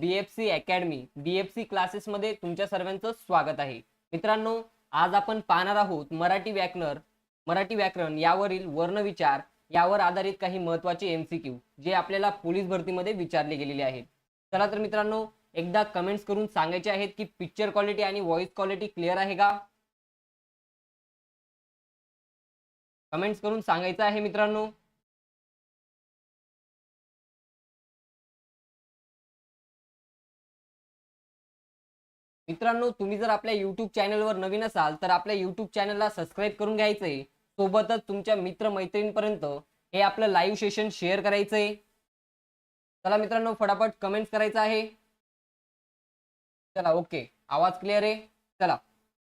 B F C academy B F C क्लासेसमध्ये तुमच्या सर्वांचं स्वागत आहे. मित्रांनो आज आपण पाहणार आहोत मराठी व्याकरण मराठी व्याकरण यावरील वर्णविचार यावर आधारित काही महत्त्वाचे एम सी क्यू जे आपल्याला पोलीस भरतीमध्ये विचारले गेलेले आहेत. चला तर मित्रांनो एकदा कमेंट्स करून सांगायचे आहेत की पिक्चर क्वालिटी आणि व्हॉइस क्वालिटी क्लिअर आहे का? कमेंट्स करून सांगायचं आहे मित्रांनो. मित्रांनो तुम्ही जर आपल्या युट्यूब चॅनलवर नवीन असाल तर आपल्या युट्यूब चॅनलला सबस्क्राईब करून घ्यायचंय. सोबतच तुमच्या मित्रमैत्रिणींपर्यंत हे आपलं लाईव्ह सेशन शेअर करायचंय. चला मित्रांनो फटाफट कमेंट्स करायचं आहे. चला ओके आवाज क्लिअर आहे? चला.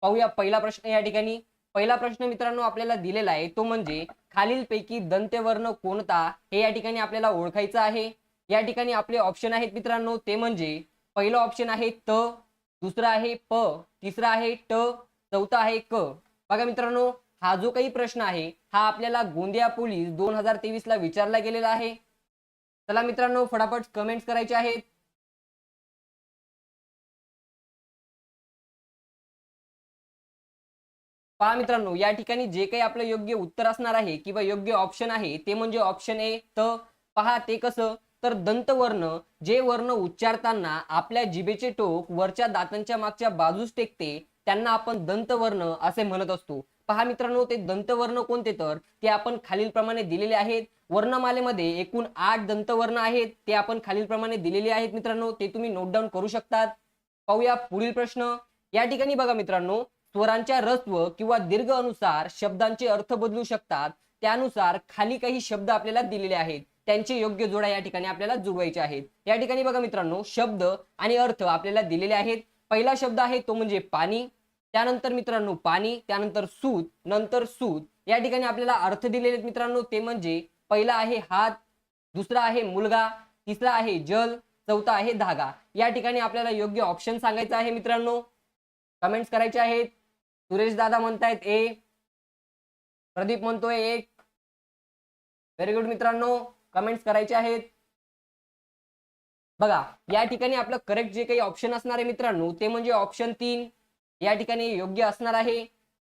पाहूया पहिला प्रश्न या ठिकाणी. पहिला प्रश्न मित्रांनो आपल्याला दिलेला आहे तो म्हणजे खालीलपैकी दंत्यवर्ण कोणता हे या ठिकाणी आपल्याला ओळखायचं आहे. या ठिकाणी आपले ऑप्शन आहेत मित्रांनो ते म्हणजे पहिलं ऑप्शन आहे त. दुसरा आहे प तिसरा आहे ट चौथा आहे क. बघा मित्रांनो हा जो काही प्रश्न आहे हा आपल्याला गोंदिया पोलीस दोन हजार तेवीस ला विचारला गेलेला आहे. चला मित्रांनो फटाफट कमेंट्स करायचे आहेत. पहा मित्रांनो या ठिकाणी जे काही आपलं योग्य उत्तर असणार आहे किंवा योग्य ऑप्शन आहे ते म्हणजे ऑप्शन ए त. पहा ते कसं? तर दंतवर्ण जे वर्ण उच्चारताना आपल्या जिभेचे टोक वरच्या दातांच्या मागच्या बाजूस टेकते त्यांना आपण दंतवर्ण असे म्हणत असतो. पहा मित्रांनो ते दंतवर्ण कोणते तर? ते आपण खालीलप्रमाणे दिलेले आहेत. वर्णमालेमध्ये एकूण आठ दंतवर्ण आहेत. ते आपण खालीलप्रमाणे दिलेले आहेत मित्रांनो. ते तुम्ही नोट डाऊन करू शकतात. पाहूया पुढील प्रश्न. या ठिकाणी बघा मित्रांनो स्वरांच्या रस्व किंवा दीर्घ अनुसार शब्दांचे अर्थ बदलू शकतात. त्यानुसार खाली काही शब्द आपल्याला दिलेले आहेत. त्यांचे योग्य जोड्या या ठिकाणी आपल्याला जुळवायचे आहेत. या ठिकाणी बघा मित्रांनो शब्द आणि अर्थ आपल्याला दिलेले आहेत. पहिला शब्द आहे तो म्हणजे पाणी. त्यानंतर मित्रांनो पाणी त्यानंतर सूत नंतर सूत. या ठिकाणी आपल्याला अर्थ दिलेले आहेत मित्रांनो ते म्हणजे पहिला आहे हात दुसरा आहे मुलगा तिसरा आहे जल चौथा आहे धागा. या ठिकाणी आपल्याला योग्य ऑप्शन सांगायचं आहे मित्रांनो. कमेंट्स करायचे आहेत. सुरेश दादा म्हणतायत ए प्रदीप म्हणतोय एक. व्हेरी गुड मित्रांनो. कमेंट्स करायचे आहेत. बघा या ठिकाणी आपलं करेक्ट जे काही ऑप्शन असणार आहे मित्रांनो ते म्हणजे ऑप्शन तीन या ठिकाणी योग्य असणार आहे.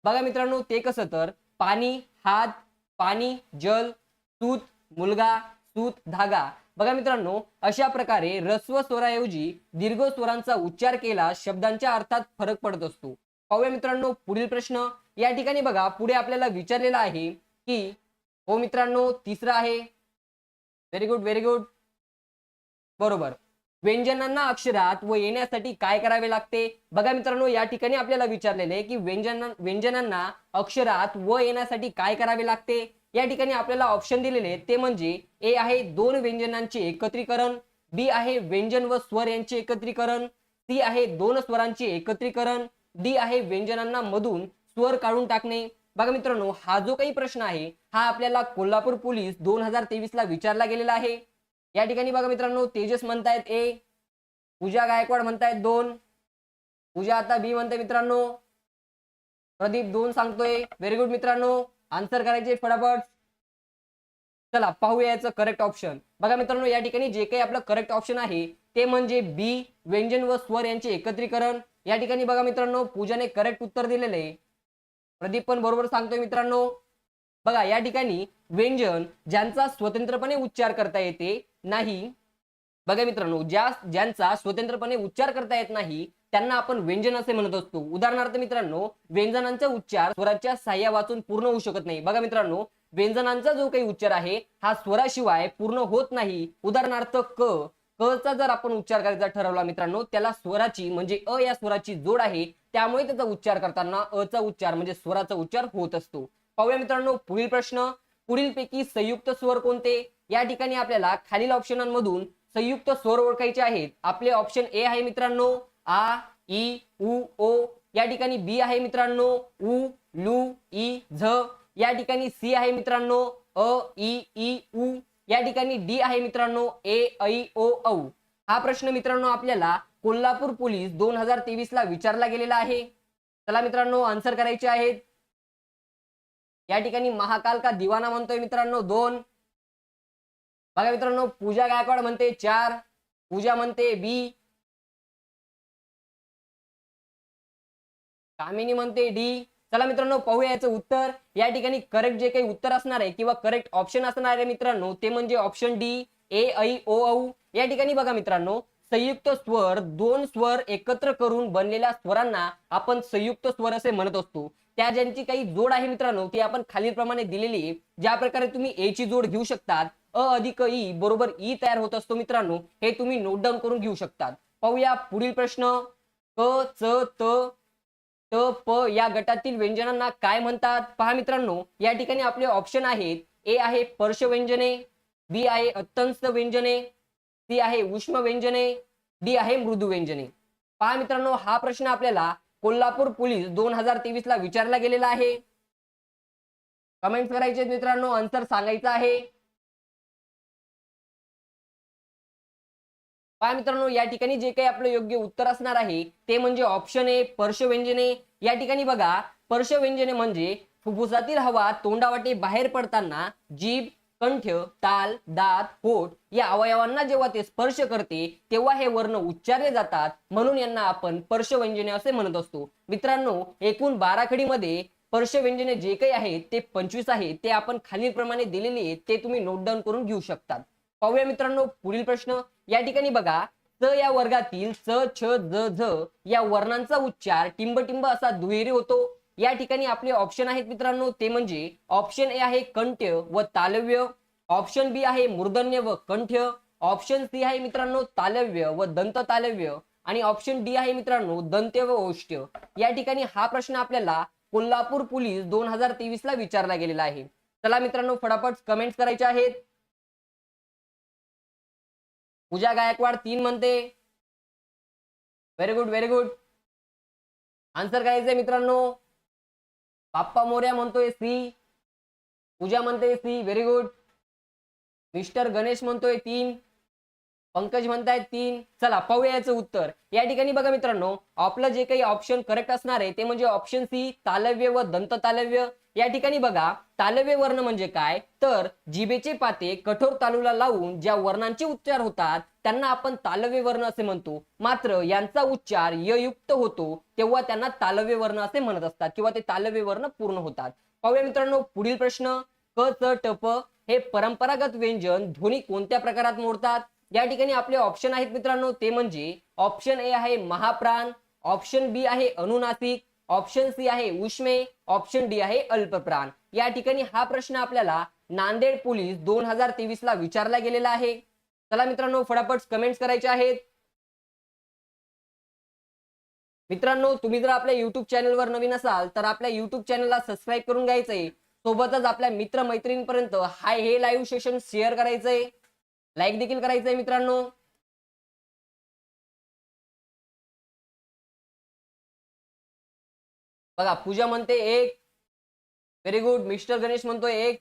बघा मित्रांनो ते कसं तर पाणी हात पाणी जल सूत मुलगा सूत धागा. बघा मित्रांनो अशा प्रकारे रस्व स्वराऐवजी दीर्घ स्वरांचा उच्चार केला शब्दांच्या अर्थात फरक पडत असतो. पाहूया मित्रांनो पुढील प्रश्न. या ठिकाणी बघा पुढे आपल्याला विचारलेला आहे की हो मित्रांनो तिसरा आहे. व्हेरी गुड व्हेरी गुड बरोबर. व्यंजनांना अक्षरात व येण्यासाठी काय करावे लागते? बघा मित्रांनो या ठिकाणी आपल्याला विचारलेले आहे की व्यंजना व्यंजनांना अक्षरात व येण्यासाठी काय करावे लागते? या ठिकाणी आपल्याला ऑप्शन दिलेले ते म्हणजे ए आहे दोन व्यंजनांचे एकत्रीकरण बी आहे व्यंजन व स्वर यांचे एकत्रीकरण सी आहे दोन स्वरांचे एकत्रीकरण डी आहे व्यंजनांना मधून स्वर काढून टाकणे. बघा मित्रांनो हा जो काही प्रश्न आहे हा आपल्याला कोल्हापूर पोलीस दोन हजार तेवीस ला विचारला गेलेला आहे. या ठिकाणी बघा मित्रांनो तेजस म्हणतायत ए पूजा गायकवाड म्हणतायत दोन पूजा आता बी म्हणते मित्रांनो प्रदीप दोन सांगतोय व्हेरी गुड मित्रांनो आन्सर करायचे फटाफट. चला पाहूया याचं करेक्ट ऑप्शन बघा मित्रांनो या ठिकाणी जे काही आपलं करेक्ट ऑप्शन आहे ते म्हणजे बी व्यंजन व स्वर यांचे एकत्रीकरण. या ठिकाणी बघा मित्रांनो पूजाने करेक्ट उत्तर दिलेलं आहे. प्रदीप पण बरोबर सांगतोय मित्रांनो. बघा या ठिकाणी व्यंजन ज्यांचा स्वतंत्रपणे उच्चार करता येते नाही बघा मित्रांनो ज्या ज्यांचा स्वतंत्रपणे उच्चार करता येत नाही त्यांना आपण व्यंजन असे म्हणत असतो. उदाहरणार्थ मित्रांनो व्यंजनांचा उच्चार स्वराच्या साह्या वाचून पूर्ण होऊ शकत नाही. बघा मित्रांनो व्यंजनांचा जो काही उच्चार आहे हा स्वराशिवाय पूर्ण होत नाही. उदाहरणार्थ क क चा जर आपण उच्चार करायचा ठरवला मित्रांनो त्याला स्वराची म्हणजे अ या स्वराची जोड आहे. त्यामुळे त्याचा उच्चार करताना अ चा उच्चार म्हणजे स्वराचा उच्चार होत असतो. पाहूया मित्रांनो पुढील प्रश्न. पुढील पैकी संयुक्त स्वर कोणते? या ठिकाणी आपल्याला खालील ऑप्शनांमधून संयुक्त स्वर ओळखायचे आहेत. आपले ऑप्शन ए आहे मित्रांनो आ ई उ ओ. या ठिकाणी बी आहे मित्रांनो उ लू ई झ. या ठिकाणी सी आहे मित्रांनो अ ई ई उ. या ठिकाणी डी आहे मित्रांनो ए ऐ ओ औ. हा प्रश्न मित्रांनो आपल्याला कोल्हापूर पोलीस दोन हजार तेवीस ला विचारला गेलेला आहे. चला मित्रांनो आन्सर करायचे आहेत. या ठिकाणी महाकाल का दिवाना म्हणतोय मित्रांनो दोन. बघा मित्रांनो पूजा गायकवाड म्हणते चार पूजा म्हणते बी. कामिनी म्हणते डी. चला मित्रांनो पाहूया याचं उत्तर. या ठिकाणी करेक्ट जे काही उत्तर असणार आहे किंवा करेक्ट ऑप्शन असणार आहे मित्रांनो ते म्हणजे ऑप्शन डी ए ऐ ओ औ या ठिकाणी बघा मित्रांनो संयुक्त स्वर दोन स्वर एकत्र करून बनलेल्या स्वरांना आपण संयुक्त स्वर असे म्हणत असतो. त्या ज्यांची काही जोड आहे मित्रांनो ती आपण खालीलप्रमाणे दिलेली ज्या प्रकारे तुम्ही ए ची जोड घेऊ शकतात अ अधिक ई बरोबर ई तयार होत असतो मित्रांनो हे तुम्ही नोट डाऊन करून घेऊ शकतात. पाहूया पुढील प्रश्न. क च त त प या गटातील व्यंजनांना काय म्हणतात? पहा मित्रांनो या ठिकाणी आपले ऑप्शन आहेत. ए आहे पर्श व्यंजने बी आहे अत्यंत व्यंजने ती आहे उष्म व्यंजने डी आहे मृदू व्यंजने पहा मित्रांनो हा प्रश्न आपल्याला कोल्हापूर पोलीस दोन हजार तेवीस ला विचारला गेलेला आहे. कमेंट करायचे मित्रांनो आन्सर सांगायचं आहे. पहा मित्रांनो या ठिकाणी जे काही आपलं योग्य उत्तर असणार आहे ते म्हणजे ऑप्शन ए पर्शव्यंजने या ठिकाणी बघा पर्शव्यंजने म्हणजे फुफ्फुसातील हवा तोंडावाटे बाहेर पडताना जीभ कंठ ताल दात पोट या अवयवांना जेव्हा ते स्पर्श करते तेव्हा हे वर्ण उच्चारले जातात. म्हणून यांना आपण पर्शव्यंजने असे म्हणत असतो. मित्रांनो एकूण बाराखडीमध्ये पर्शव्यंजने जे काही आहेत ते पंचवीस आहेत ते आपण खालीलप्रमाणे दिलेले आहेत. ते तुम्ही नोट डाऊन करून घेऊ शकतात. पाहूया मित्रांनो पुढील प्रश्न. या ठिकाणी बघा. च या वर्गातील च छ ज झ या वर्णांचा उच्चार टिंब असा दुहेरी होतो. या ठिकाणी आपले ऑप्शन आहेत मित्रांनो ते म्हणजे ऑप्शन ए आहे कंठ्य व तालव्य ऑप्शन बी आहे मूर्धन्य व कंठ्य ऑप्शन सी आहे मित्रांनो तालव्य व दंत तालव्य आणि ऑप्शन डी आहे मित्रांनो दंत्य व ओष्ठ्य या ठिकाणी हा प्रश्न आपल्याला कोल्हापूर पोलीस दोन हजार तेवीस ला विचारला गेलेला आहे. चला मित्रांनो फटाफट कमेंट्स करायचे आहेत. पूजा गायकवाड तीन म्हणते. Very good very good answer करायचंय मित्रांनो. बाप्पा मोर्या म्हणतोय सी पूजा म्हणते C very good mister Ganesh म्हणतोय तीन. पंकज म्हणतायत तीन. चला पाहूया याचं उत्तर. या ठिकाणी बघा मित्रांनो आपलं जे काही ऑप्शन करेक्ट असणार आहे ते म्हणजे ऑप्शन सी तालव्य व दंत तालव्य. या ठिकाणी बघा तालव्य वर्ण म्हणजे काय? तर जिभेचे पाते कठोर तालूला लावून ज्या वर्णांचे उच्चार होतात त्यांना आपण तालव्य वर्ण असे म्हणतो. मात्र यांचा उच्चार य युक्त होतो तेव्हा त्यांना तालव्य वर्ण असे म्हणत असतात किंवा ते तालव्य वर्ण पूर्ण होतात. पाहूया मित्रांनो पुढील प्रश्न. क च टप हे परंपरागत व्यंजन ध्वनी कोणत्या प्रकारात मोडतात? या ठिकाणी आपले ऑप्शन आहेत मित्रांनो ते म्हणजे ऑप्शन ए आहे महाप्राण ऑप्शन बी आहे अनुनासिक ऑप्शन सी आहे उष्मे ऑप्शन डी आहे अल्पप्राण. या ठिकाणी हा प्रश्न आपल्याला नांदेड पोलीस दोन हजार तेवीस ला विचारला गेलेला आहे. चला मित्रांनो फटाफट कमेंट्स करायचे आहेत. मित्रांनो तुम्ही जर आपल्या युट्यूब चॅनलवर नवीन असाल तर आपल्या युट्यूब चॅनलला सबस्क्राईब करून घ्यायचंय. सोबतच आपल्या मित्र मैत्रिणींपर्यंत हाय हे लाईव्ह सेशन शेअर करायचंय. लाईक देखील करायचंय मित्रांनो. बघा पूजा म्हणते एक. व्हेरी गुड मिस्टर गणेश म्हणतोय एक.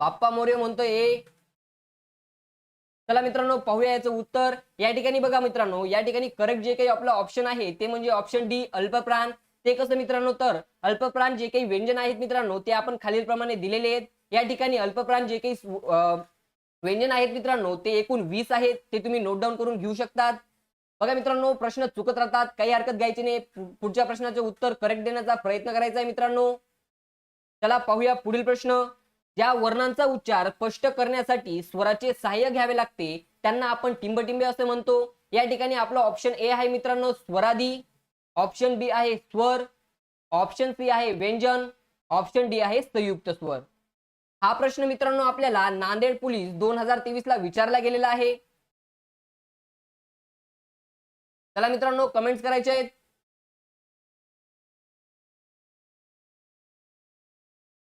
बाप्पा मोरे म्हणतोय एक. चला मित्रांनो पाहूया याचं उत्तर. या ठिकाणी बघा मित्रांनो या ठिकाणी करेक्ट जे काही आपलं ऑप्शन आहे ते म्हणजे ऑप्शन डी अल्पप्राण. ते कसं मित्रांनो तर अल्पप्राण जे काही व्यंजन आहेत मित्रांनो ते आपण खालीलप्रमाणे दिलेले आहेत. या ठिकाणी अल्पप्राण जे काही व्यंजन आहेत मित्रांनो ते एकूण वीस आहेत ते तुम्ही नोट डाऊन करून घेऊ शकतात. बघा मित्रांनो प्रश्न चुकत राहतात काही हरकत घ्यायची नाही. पुढच्या प्रश्नाचे उत्तर करेक्ट देण्याचा प्रयत्न करायचा आहे मित्रांनो. चला पाहूया पुढील प्रश्न. ज्या वर्णांचा उच्चार स्पष्ट करण्यासाठी स्वराचे सहाय्य घ्यावे लागते त्यांना आपण टिंबटिंबे असे म्हणतो. या ठिकाणी आपलं ऑप्शन ए आहे मित्रांनो स्वरादी. ऑप्शन बी आहे स्वर. ऑप्शन सी आहे व्यंजन. ऑप्शन डी आहे संयुक्त स्वर. हा प्रश्न मित्रांनो आपल्याला नांदेड पोलीस दोन हजार तेवीस ला विचारला गेलेला आहे. चला मित्रांनो कमेंट्स करायचे आहेत.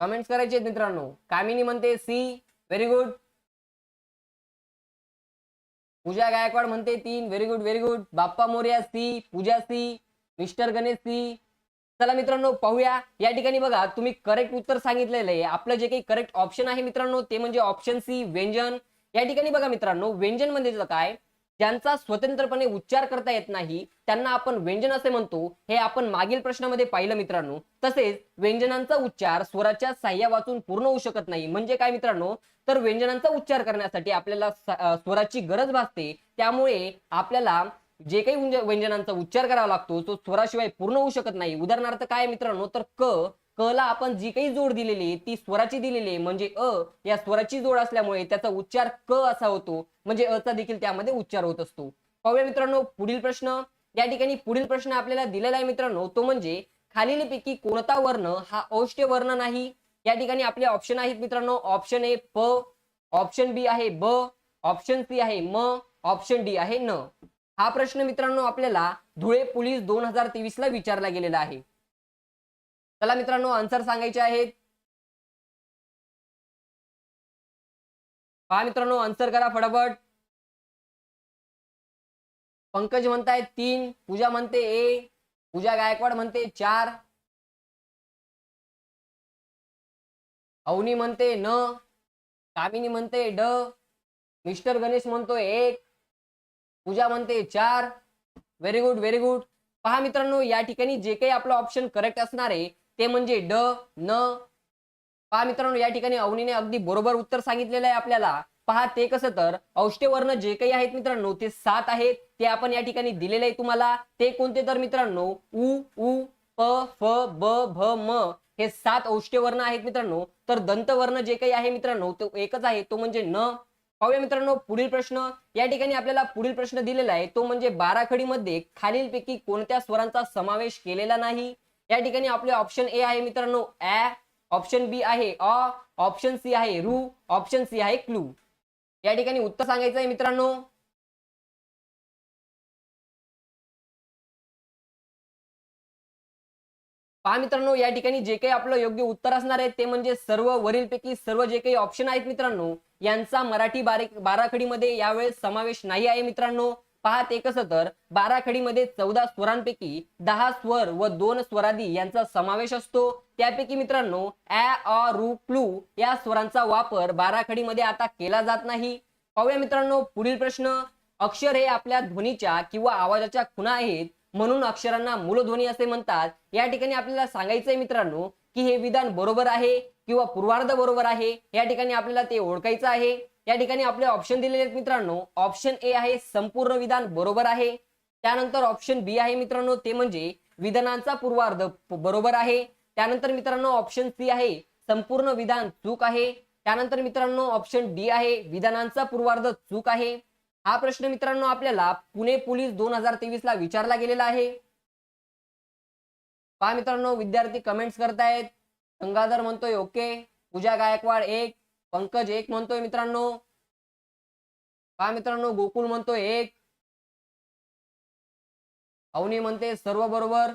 कमेंट्स करायचे आहेत मित्रांनो. कामिनी म्हणते C very good Pooja Gaikwad म्हणते तीन very good very good Bappa Morya C. Pooja C. Mister Ganesh C. चला मित्रांनो पाहूया. या ठिकाणी बघा तुम्ही करेक्ट उत्तर सांगितलेलं आहे. आपलं जे काही करेक्ट ऑप्शन आहे मित्रांनो ते म्हणजे ऑप्शन सी व्यंजन. या ठिकाणी बघा मित्रांनो व्यंजन म्हणजे काय? ज्यांचा स्वतंत्रपणे उच्चार करता येत नाही त्यांना आपण व्यंजन असे म्हणतो. हे आपण मागील प्रश्नामध्ये पाहिलं मित्रांनो. तसेच व्यंजनांचा उच्चार स्वराच्या साह्या वाचून पूर्ण होऊ शकत नाही. म्हणजे काय मित्रांनो? तर व्यंजनांचा उच्चार करण्यासाठी आपल्याला स्वराची गरज भासते. त्यामुळे आपल्याला जे काही व्यंजनांचा उच्चार करावा लागतो तो स्वराशिवाय पूर्ण होऊ शकत नाही. उदाहरणार्थ काय मित्रांनो तर क क ला आपण जी काही जोड दिलेली आहे ती स्वराची दिलेली आहे. म्हणजे अ या स्वराची जोड असल्यामुळे त्याचा उच्चार क असा होतो. म्हणजे अ चा देखील त्यामध्ये उच्चार होत असतो. पाहूया मित्रांनो पुढील प्रश्न. या ठिकाणी पुढील प्रश्न आपल्याला दिलेला आहे मित्रांनो तो म्हणजे खालीलपैकी कोणता वर्ण हा औष्ठ्य वर्ण नाही? या ठिकाणी आपले ऑप्शन आहेत मित्रांनो ऑप्शन ए प ऑप्शन बी आहे ब ऑप्शन सी आहे म ऑप्शन डी आहे न. हा प्रश्न मित्रांनो आपल्याला धुळे पोलीस दोन हजार तेवीस ला विचारला गेलेला आहे. चला मित्रांनो आन्सर सांगायचे आहेत. पहा मित्रांनो आन्सर करा फटाफट. पंकज म्हणताय तीन पूजा म्हणते ए पूजा गायकवाड म्हणते चार. अवनी म्हणते न कामिनी म्हणते ड मिस्टर गणेश म्हणतो एक. पूजा म्हणते चार. व्हेरी गुड व्हेरी गुड पहा मित्रांनो या ठिकाणी जे काही आपलं ऑप्शन करेक्ट असणार आहे ते म्हणजे ड न. पहा मित्रांनो या ठिकाणी अवनीने अगदी बरोबर उत्तर सांगितलेलं आहे आपल्याला. पहा ते कसं तर औष्ठ्य वर्ण जे काही आहेत मित्रांनो ते सात आहेत. ते आपण या ठिकाणी दिलेले आहे तुम्हाला. ते कोणते तर मित्रांनो? उ उ प फ ब भ म हे सात औष्ठ्य वर्ण आहेत मित्रांनो. तर दंत वर्ण जे काही आहे मित्रांनो तो एकच आहे. तो म्हणजे न. पाहूया मित्रांनो पुढील प्रश्न. या ठिकाणी आपल्याला पुढील प्रश्न दिलेला आहे. तो म्हणजे बाराखडीमध्ये खालीलपैकी कोणत्या स्वरांचा समावेश केलेला नाही? या ठिकाणी आपले ऑप्शन ए आहे मित्रांनो. ऍ ऑप्शन बी आहे अ ऑप्शन सी आहे रू ऑप्शन सी आहे क्लू. या ठिकाणी उत्तर सांगायचं आहे मित्रांनो. पहा मित्रांनो या ठिकाणी जे काही आपलं योग्य उत्तर असणार आहे ते म्हणजे सर्व वरीलपैकी सर्व जे काही ऑप्शन आहेत मित्रांनो यांचा मराठी बारीक बाराखडीमध्ये यावेळेस समावेश नाही आहे मित्रांनो. पाहत ते तर बाराखडीमध्ये चौदा स्वरांपैकी दहा स्वर व दोन स्वरादी यांचा समावेश असतो. त्यापैकी मित्रांनो ॲ अ रु क्लू या स्वरांचा वापर बाराखडीमध्ये आता केला जात नाही. पाहूया मित्रांनो पुढील प्रश्न. अक्षर हे आपल्या ध्वनीच्या किंवा आवाजाच्या खुणा आहेत. म्हणून अक्षरांना मूलध्वनी असे म्हणतात. या ठिकाणी आपल्याला सांगायचंय मित्रांनो की हे विधान बरोबर आहे किंवा पूर्वार्ध बरोबर आहे या ठिकाणी आपल्याला ते ओळखायचं आहे. या ठिकाणी आपले ऑप्शन दिलेले आहेत मित्रांनो. ऑप्शन ए आहे संपूर्ण विधान बरोबर आहे. त्यानंतर ऑप्शन बी आहे मित्रांनो ते म्हणजे विधानांचा पूर्वार्ध बरोबर आहे. त्यानंतर मित्रांनो ऑप्शन सी आहे संपूर्ण विधान चूक आहे. त्यानंतर मित्रांनो ऑप्शन डी आहे विधानांचा पूर्वार्ध चूक आहे. हा प्रश्न मित्रांनो आपल्याला पुणे पोलीस दोन हजार तेवीस ला विचारला गेलेला आहे. पहा मित्रांनो विद्यार्थी कमेंट्स करतायत. गंगाधर म्हणतोय ओके. पूजा गायकवाड एक. पंकज एक म्हणतोय मित्रांनो. पहा मित्रांनो गोकुल म्हणतोय एक. अवनी म्हणते सर्व बरोबर.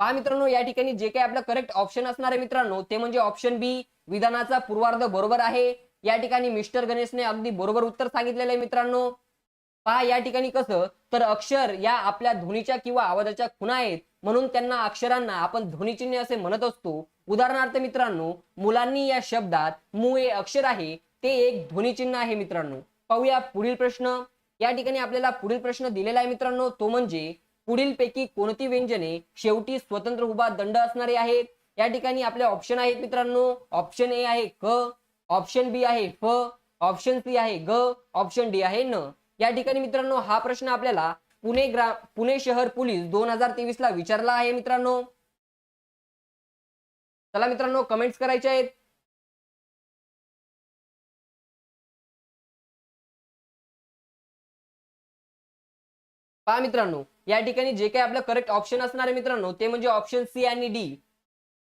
पहा मित्रांनो या ठिकाणी जे काही आपलं करेक्ट ऑप्शन असणार आहे मित्रांनो ते म्हणजे ऑप्शन बी विधानाचा पूर्वार्ध बरोबर आहे. या ठिकाणी मिस्टर गणेशने अगदी बरोबर उत्तर सांगितलेलं आहे मित्रांनो. पहा या ठिकाणी कसं तर अक्षर या आपल्या ध्वनीच्या किंवा आवाजाच्या खुणा आहेत म्हणून त्यांना अक्षरांना आपण ध्वनिचिन्ह असे म्हणत असतो. उदाहरणार्थ मित्रांनो मुलांनी या शब्दात मू हे अक्षर आहे ते एक ध्वनिचिन्ह आहे मित्रांनो. पाहूया पुढील प्रश्न. या ठिकाणी आपल्याला पुढील प्रश्न दिलेला आहे मित्रांनो तो म्हणजे पुढील पैकी कोणती व्यंजने शेवटी स्वतंत्र उभा दंड असणारे आहेत? या ठिकाणी आपले ऑप्शन आहेत मित्रांनो. ऑप्शन ए आहे क ऑप्शन बी आहे फ ऑप्शन सी आहे ग ऑप्शन डी आहे न. या ठिकाणी मित्रांनो हा प्रश्न आपल्याला पुणे ग्रा पुणे शहर पोलीस दोन हजार तेवीस ला विचारला आहे मित्रांनो. चला मित्रांनो कमेंट्स करायचे आहेत. पहा मित्रांनो या ठिकाणी जे काही आपलं करेक्ट ऑप्शन असणार आहे मित्रांनो ते म्हणजे ऑप्शन सी आणि डी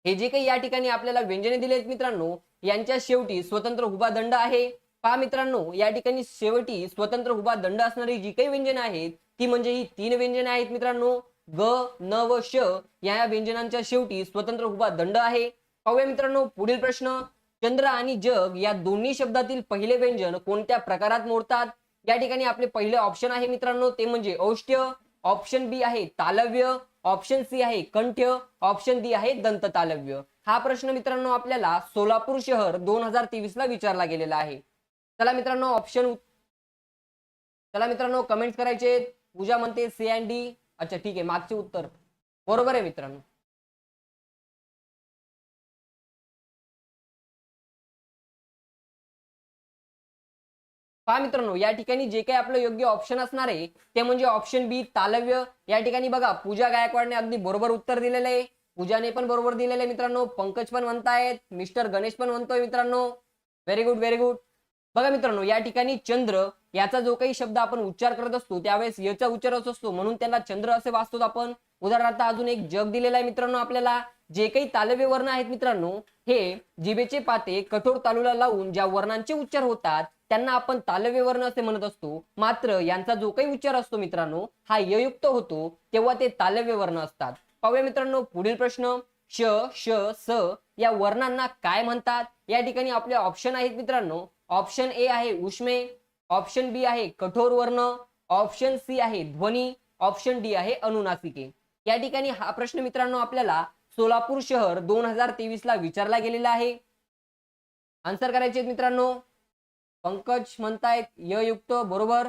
हे जे काही या ठिकाणी आपल्याला व्यंजने दिले आहेत मित्रांनो यांच्या शेवटी स्वतंत्र हुबा दंड आहे. पहा मित्रांनो या ठिकाणी शेवटी स्वतंत्र हुबा दंड असणारी जी काही व्यंजन आहेत ती म्हणजे ही तीन व्यंजन आहेत मित्रांनो. ग न व श या व्यंजनांच्या शेवटी स्वतंत्र हुबा दंड आहे. पाहूया मित्रांनो पुढील प्रश्न. चंद्र आणि जग या दोन्ही शब्दातील पहिले व्यंजन कोणत्या प्रकारात मोडतात? या ठिकाणी आपले पहिले ऑप्शन आहे मित्रांनो ते म्हणजे औष्ट्य ऑप्शन बी आहे तालव्य. ऑप्शन सी आहे कंठ्य. ऑप्शन डी आहे दंत तालव्य हा प्रश्न मित्रांनो आपल्याला सोलापूर शहर दोन हजार तेवीस ला विचारला गेलेला आहे. चला मित्रांनो ऑप्शन चला मित्रांनो कमेंट करायचे पूजा म्हणते सी अँड डी अच्छा ठीक आहे मागचे उत्तर. बरोबर आहे मित्रांनो. पहा मित्रांनो या ठिकाणी जे काही आपलं योग्य ऑप्शन असणार आहे ते म्हणजे ऑप्शन बी तालव्य. या ठिकाणी बघा पूजा गायकवाडने अगदी बरोबर उत्तर दिलेलं आहे. पूजाने पण बरोबर दिलेले मित्रांनो. पंकज पण म्हणतायत. मिस्टर गणेश पण म्हणतोय मित्रांनो. व्हेरी गुड व्हेरी गुड बघा मित्रांनो या ठिकाणी चंद्र याचा जो काही शब्द आपण उच्चार करत असतो त्यावेळेस याचा उच्चार असतो. म्हणून त्यांना चंद्र असे वाचतो आपण. उदाहरणार्थ अजून एक जग दिलेला आहे मित्रांनो आपल्याला. जे काही तालव्य वर्ण आहेत मित्रांनो हे जिभेचे पाते कठोर तालुला लावून ज्या वर्णांचे उच्चार होतात त्यांना आपण तालव्य वर्ण असे म्हणत असतो. मात्र यांचा जो काही उच्चार असतो मित्रांनो हा ययुक्त होतो तेव्हा ते तालव्य वर्ण असतात. पाहूया मित्रांनो पुढील प्रश्न श श स या वर्णांना काय म्हणतात? या ठिकाणी आपले ऑप्शन आहेत मित्रांनो. ऑप्शन ए आहे उष्मे ऑप्शन बी आहे कठोर वर्ण ऑप्शन सी आहे ध्वनी ऑप्शन डी आहे अनुनासिके. या ठिकाणी हा प्रश्न मित्रांनो आपल्याला सोलापूर शहर दोन हजार तेवीस ला विचारला गेलेला आहे. आन्सर करायचे मित्रांनो. पंकज म्हणतायत य युक्त बरोबर.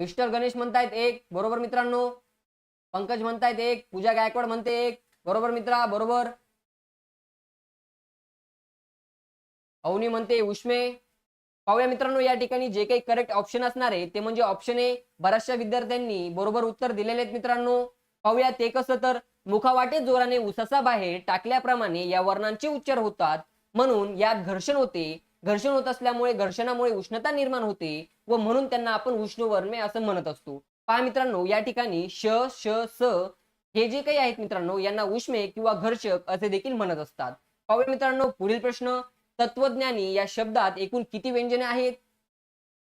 मिस्टर गणेश म्हणतायत एक बरोबर मित्रांनो? पंकज म्हणतायत एक पूजा गायकवाड म्हणते एक बरोबर मित्रा बरोबर? अवनी म्हणते उष्मे. पाहूया मित्रांनो या ठिकाणी जे काही करेक्ट ऑप्शन असणार आहे ते म्हणजे ऑप्शन ए बऱ्याचशा विद्यार्थ्यांनी बरोबर उत्तर दिलेले आहेत मित्रांनो. पाहूया ते कसं तर मुखावाटे जोराने उसासा बाहेर टाकल्याप्रमाणे या वर्णांचे उच्चार होतात. म्हणून यात घर्षण होते. घर्षण होत असल्यामुळे घर्षणामुळे उष्णता निर्माण होते व म्हणून त्यांना आपण उष्णवर्मे असं म्हणत असतो. पहा मित्रांनो या ठिकाणी श श स हे जे काही आहेत मित्रांनो यांना उष्मे किंवा घर्षक असे देखील म्हणत असतात. पाहूया मित्रांनो पुढील प्रश्न. तत्वज्ञानी या शब्दात एकूण किती व्यंजने आहेत?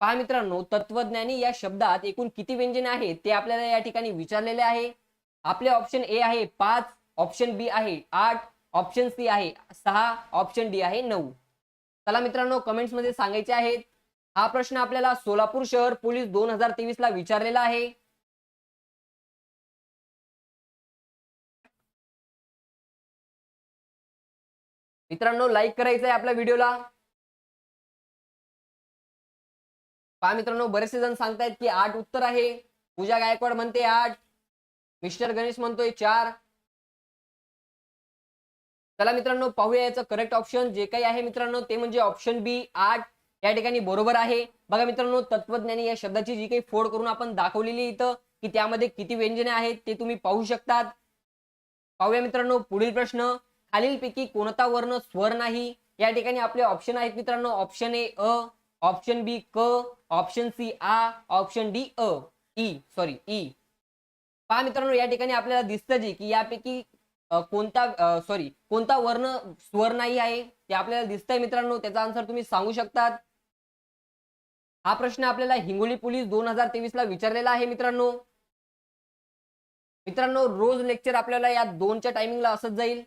पहा मित्रांनो तत्वज्ञानी या शब्दात एकूण किती व्यंजने आहेत ते आपल्याला या ठिकाणी विचारलेले आहे. आपले ऑप्शन ए आहे पाच ऑप्शन बी आहे आठ ऑप्शन सी आहे सहा ऑप्शन डी आहे नऊ. चला मित्रांनो कमेंट्समध्ये सांगायचे आहेत हा प्रश्न आपल्याला सोलापूर शहर पोलीस दोन हजार तेवीस ला विचारलेला आहे. मित्रांनो लाईक करायचं आहे आपल्या व्हिडिओला. पहा मित्रांनो बरेचसे जण सांगतायत की आठ उत्तर आहे. पूजा गायकवाड म्हणते आठ मिस्टर गणेश म्हणतोय चार चला मित्रांनो पाहूया याचं करेक्ट ऑप्शन जे काही आहे मित्रांनो ते म्हणजे ऑप्शन बी आठ. या ठिकाणी बरोबर आहे. बघा मित्रांनो तत्वज्ञानी या शब्दाची जी काही फोड करून आपण दाखवलेली इथं की त्यामध्ये किती व्यंजने आहेत ते तुम्ही पाहू शकतात. पाहूया मित्रांनो पुढील प्रश्न. खालीलपैकी कोणता वर्ण स्वर नाही? या ठिकाणी आपले ऑप्शन आहेत मित्रांनो option A a. Option B क. ऑप्शन सी आ. ऑप्शन डी अ. ई सॉरी ई. पहा मित्रांनो या ठिकाणी आपल्याला दिसतं जे की यापैकी कोणता सॉरी कोणता वर्ण स्वर नाही आहे ते आपल्याला दिसतंय मित्रांनो त्याचा आन्सर तुम्ही सांगू शकतात. हा प्रश्न आपल्याला हिंगोली पोलीस दोन हजार तेवीस ला विचारलेला आहे मित्रांनो. मित्रांनो रोज लेक्चर आपल्याला या दोनच्या टायमिंगला असत जाईल.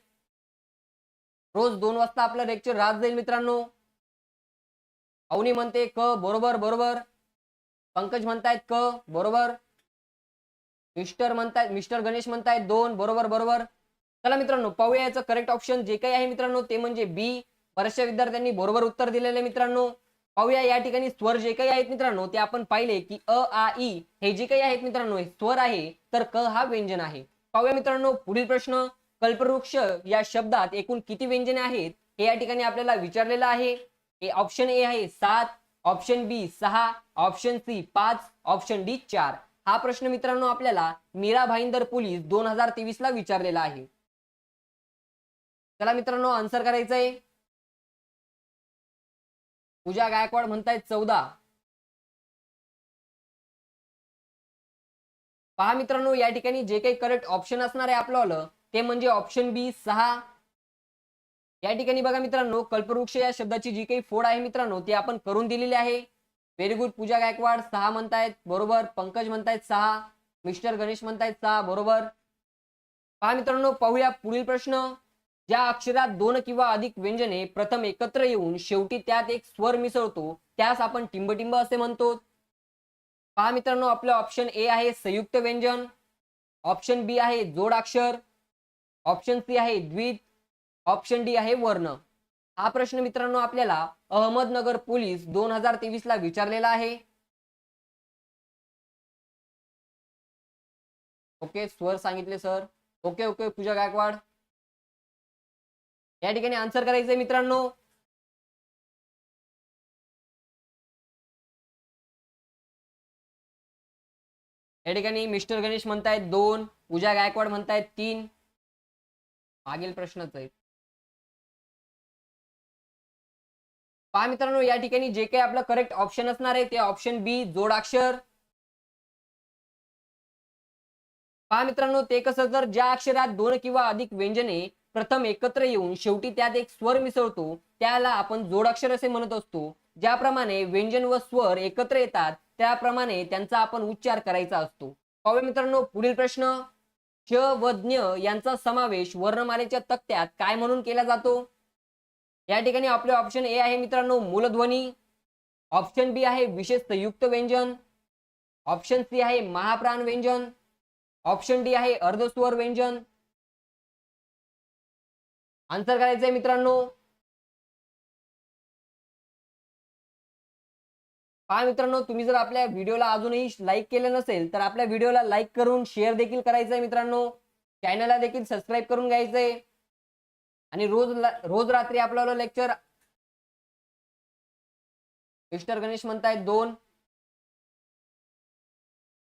रोज दोन वाजता आपलं लेक्चर राहत जाईल मित्रांनो. अवनी म्हणते क बरोबर बरोबर. पंकज म्हणतायत क बरोबर. मिस्टर म्हणतायत मिस्टर गणेश म्हणतायत दोन बरोबर बरोबर. चला मित्रांनो पाहूया याचं करेक्ट ऑप्शन जे काही आहे मित्रांनो ते म्हणजे बी बऱ्याचशा विद्यार्थ्यांनी बरोबर उत्तर दिलेले आहे मित्रांनो. पाहूया या ठिकाणी स्वर जे काही आहेत मित्रांनो ते आपण पाहिले की अ आ ई हे जे काही आहेत मित्रांनो हे स्वर आहे तर क हा व्यंजन आहे. पाहूया मित्रांनो पुढील प्रश्न. कल्पवृक्ष या शब्दात एकूण किती व्यंजने आहेत? हे या ठिकाणी आपल्याला विचारलेलं आहे. हे ऑप्शन ए आहे सात. ऑप्शन बी सहा. ऑप्शन सी पाच. ऑप्शन डी चार. हा प्रश्न मित्रांनो आपल्याला मीरा भाईंदर पोलीस दोन हजार तेवीस ला विचारलेला आहे. चला मित्रांनो आन्सर करायचंय. पूजा गायकवाड म्हणतायत चौदा. पहा मित्रांनो या ठिकाणी जे काही करेक्ट ऑप्शन असणार आहे आपलं ते म्हणजे ऑप्शन बी सहा. या ठिकाणी बघा मित्रांनो कल्पवृक्ष या शब्दाची जी काही फोड आहे मित्रांनो ती आपण करून दिलेली आहे. व्हेरी गुड पूजा गायकवाड सहा म्हणतायत बरोबर. पंकज म्हणतायत सहा. मिस्टर गणेश म्हणतायत सहा बरोबर. पहा मित्रांनो पाहूया पुढील प्रश्न. ज्या अक्षरात दोन किंवा अधिक व्यंजने प्रथम एकत्र येऊन शेवटी त्यात एक स्वर मिसळतो त्यास आपण टिंबटिंब असे म्हणतो. पहा मित्रांनो आपलं ऑप्शन ए आहे संयुक्त व्यंजन. ऑप्शन बी आहे जोडाक्षर ऑप्शन सी आहे द्वित. ऑप्शन डी आहे वर्ण. हा प्रश्न मित्रांनो आपल्याला अहमदनगर पोलीस दोन हजार तेवीस ला विचारलेला आहे. ओके स्वर सांगितले sir. Okay okay Pooja Gaikwad. या ठिकाणी आन्सर करायचंय मित्रांनो. या ठिकाणी मिस्टर गणेश म्हणतायत दोन पूजा गायकवाड म्हणतायत तीन. मागील प्रश्नच आहे पहा मित्रांनो या ठिकाणी जे काही आपलं करेक्ट ऑप्शन असणार आहे ते ऑप्शन बी जोडाक्षर. पहा मित्रांनो ते कसं जर ज्या अक्षरात दोन किंवा अधिक व्यंजने प्रथम एकत्र येऊन शेवटी त्यात एक स्वर मिसळतो. त्याला आपण जोडाक्षर असे म्हणत असतो. ज्याप्रमाणे व्यंजन व स्वर एकत्र येतात त्याप्रमाणे त्यांचा आपण उच्चार करायचा असतो. पाहूया मित्रांनो पुढील प्रश्न. क्ष व ज्ञ यांचा समावेश वर्णमालेच्या तक्त्यात काय म्हणून केला जातो? या ठिकाणी आपले ऑप्शन ए आहे मित्रांनो मूलध्वनी. ऑप्शन बी आहे विशेष संयुक्त व्यंजन. ऑप्शन सी आहे महाप्राण व्यंजन. ऑप्शन डी आहे अर्धस्वर व्यंजन. आन्सर करायचंय मित्रांनो. पहा मित्रांनो तुम्ही जर आपल्या व्हिडिओला अजूनही लाईक केलं नसेल तर आपल्या व्हिडिओला लाईक करून शेअर देखील करायचंय मित्रांनो. चॅनलला देखील सबस्क्राईब करून घ्यायचंय. आणि रोज रोज रात्री आपल्याला लेक्चर मिस्टर गणेश म्हणतायत दोन.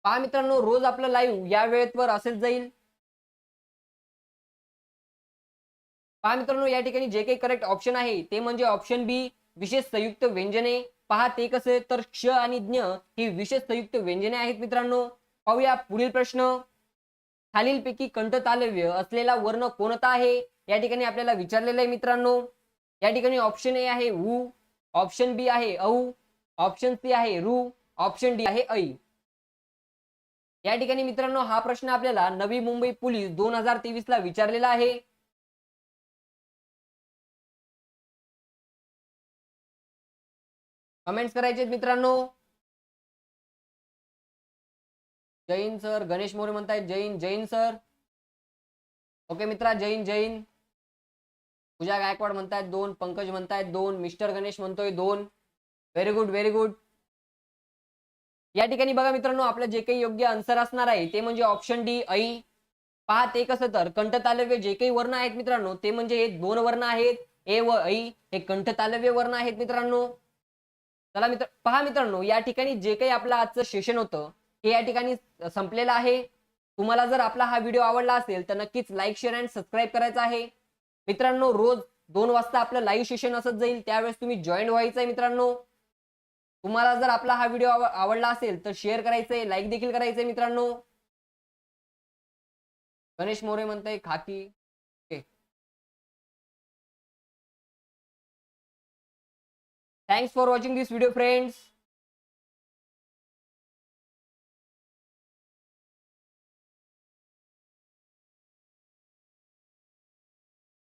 पहा मित्रांनो रोज आपलं लाईव्ह या वेळेवर असेच जाईल. पहा मित्रांनो या ठिकाणी जे काही करेक्ट ऑप्शन आहे ते म्हणजे ऑप्शन बी विशेष संयुक्त व्यंजने. पहा ते कसे तर क्ष आणि ज्ञ ही विशेष संयुक्त व्यंजने आहेत मित्रांनो. पाहूया पुढील प्रश्न. खालीलपैकी कंठतालव्य असलेला वर्ण कोणता आहे? या ठिकाणी आपल्याला विचारलेलं आहे मित्रांनो. या ठिकाणी ऑप्शन ए आहे ऊ ऑप्शन बी आहे औ ऑप्शन सी आहे रु ऑप्शन डी आहे ऐ. या ठिकाणी मित्रांनो हा प्रश्न आपल्याला नवी मुंबई पोलीस दोन हजार तेवीस ला विचारलेला आहे. कमेंट्स करायचे मित्रांनो. जैन सर गणेश मोरे म्हणतायत जैन जैन सर ओके मित्रा जैन जैन. पूजा गायकवाड म्हणतायत दोन. पंकज म्हणतायत दोन. मिस्टर गणेश म्हणतोय दोन. व्हेरी गुड व्हेरी गुड या ठिकाणी बघा मित्रांनो आपलं जे काही योग्य आन्सर असणार आहे ते म्हणजे ऑप्शन डी ऐ पहा ते कसं तर कंठ तालव्य जे काही वर्ण आहेत मित्रांनो ते म्हणजे हे दोन वर्ण आहेत. ए व ऐ हे कंठ तालव्य वर्ण आहेत मित्रांनो. चला मित्र पहा मित्रांनो या ठिकाणी जे काही आपलं आजचं सेशन होतं हे या ठिकाणी संपलेलं आहे. तुम्हाला जर आपला हा व्हिडिओ आवडला असेल तर नक्कीच लाईक शेअर अँड सबस्क्राईब करायचा आहे. मित्रांनो रोज दोन वाजता आपलं लाईव्ह सेशन असत जाईल त्यावेळेस तुम्ही जॉईन व्हायचं आहे मित्रांनो. तुम्हाला जर आपला हा व्हिडिओ आवडला असेल तर शेअर करायचंय लाईक देखील करायचंय मित्रांनो. गणेश मोरे म्हणते खाकी Thanks for watching this video friends.